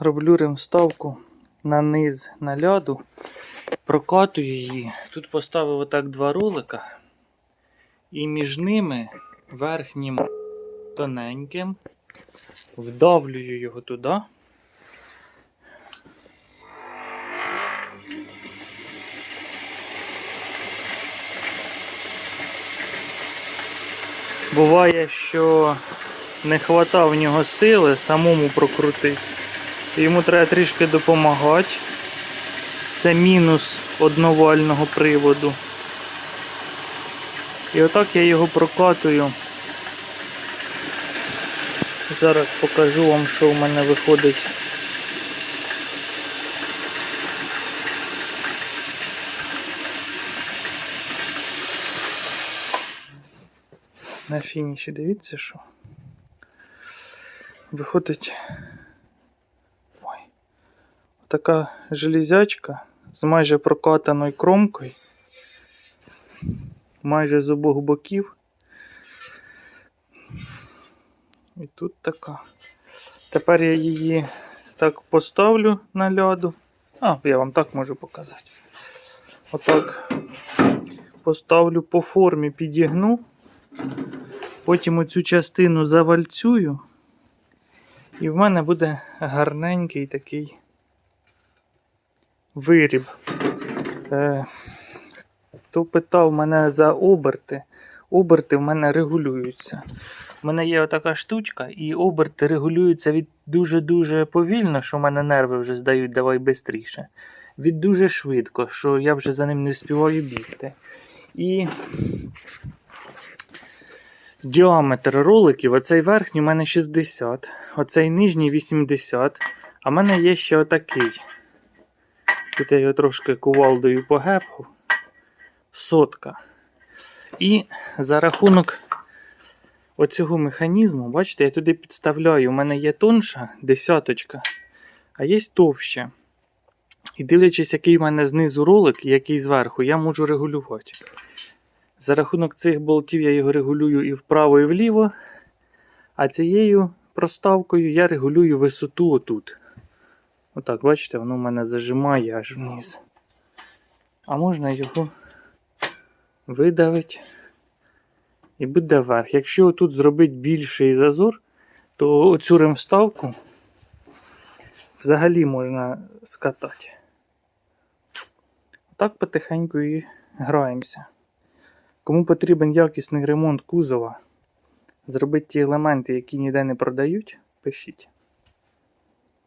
роблю ремставку на низ наляду, прокатую її. Тут поставив отак два ролика, і між ними верхнім тоненьким вдавлюю його туди. Буває, що не хватав в нього сили самому прокрутити. Йому треба трішки допомагати. Це мінус одновального приводу. І отак я його прокатую. Зараз покажу вам, що в мене виходить. На фініші дивіться, що. Виходить. Така железячка з майже прокатаною кромкою. Майже з обох боків. І тут така. Тепер я її так поставлю на ляду. А, я вам так можу показати. Отак поставлю по формі, підігну. Потім оцю частину завальцюю. І в мене буде гарненький такий виріб. Е, хто питав мене за оберти, оберти в мене регулюються. У мене є отака штучка, і оберти регулюються від дуже-дуже повільно, що в мене нерви вже здають, давай швидше. Від дуже швидко, що я вже за ним не встигаю бігти. І діаметр роликів, оцей верхній у мене 60, оцей нижній 80, а в мене є ще отакий. Тут я його трошки кувалдою погепав. Сотка. І за рахунок оцього механізму, бачите, я туди підставляю. У мене є тонша десяточка, а є товща. І дивлячись, який в мене знизу ролик і який зверху, я можу регулювати. За рахунок цих болтів я його регулюю і вправо, і вліво. А цією проставкою я регулюю висоту отут. Отак, бачите, воно в мене зажимає аж вниз. А можна його видавити і буде вверх. Якщо тут зробити більший зазор, то оцю ремставку взагалі можна скатати. Так потихеньку і граємося. Кому потрібен якісний ремонт кузова, зробити ті елементи, які ніде не продають, пишіть.